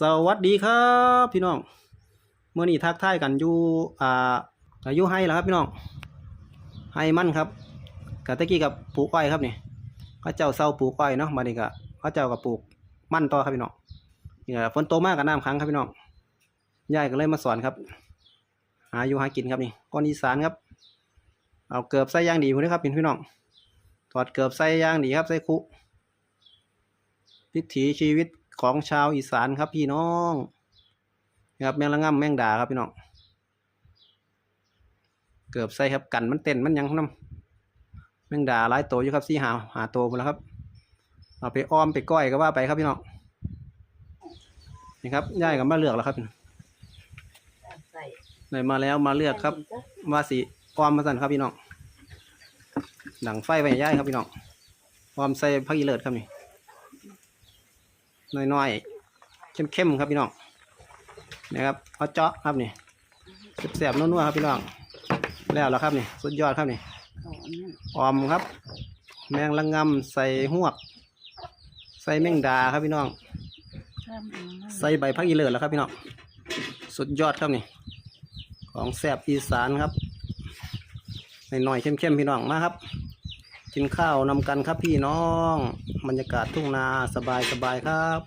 สวัสดีครับพี่น้องเมื่อนี้ทักทายกันอยู่อ่าอายุให้แล้วครับพี่น้องให้มั่นครับกะตะกี้กับปลูกอ้อยครับนี่เขาเจ้าเศร้าปลูกอ้อยเนาะมานี่ก็เขาเจ้ากับปลูกมั่นต่อครับพี่น้องนี่ก็ฝนโตมากกับน้ำค้างครับพี่น้องยายก็เลยมาสอนครับ หาอยู่หากินครับนี่ก้อนอีสานครับ เอาเกือบใส่ย่างดีพุ่นเด้ครับพี่น้องถอดเกือบใส่ย่างดีครับใส่คุวิถีชีวิต ของชาวอีสานครับพี่น้องนะครับแมงละง่ำแมงดาครับพี่น้องเกือบใส่ครับกันมันเต้นมันยังน้ำแมงดาหลายตัวอยู่ครับสี่หาหาตัวหมดแล้วครับ เอาไปอ้อมไปก้อยก็ว่าไปครับพี่น้องนี่ครับย่ายกับมาเลือกแล้วครับใส่เลยมาแล้วมาเลือกครับว่าสีอ้อมมาสั่นครับพี่น้องหนังไฟไปย่ายครับพี่น้องอ้อมใส่ผักอีเลิศครับนี่ น้อยๆเข้มๆครับพี่น้องนะครับเอาเจาะครับนี่แสบๆนัวๆครับพี่น้องแล้วแล้วครับนี่สุดยอดครับนี่เขาอันนั้นออมครับ แมงละงำใส่หวก ใส่แมงดาครับพี่น้องข้ามอันนั้นใส่ใบพักอีเลิศแล้วครับพี่น้องสุดยอดครับนี่ ของแสบอีสานครับหน่อยๆเข้มๆพี่น้องมาครับ กินข้าวนำกันครับพี่น้อง บรรยากาศทุ่งนาสบายสบายครับ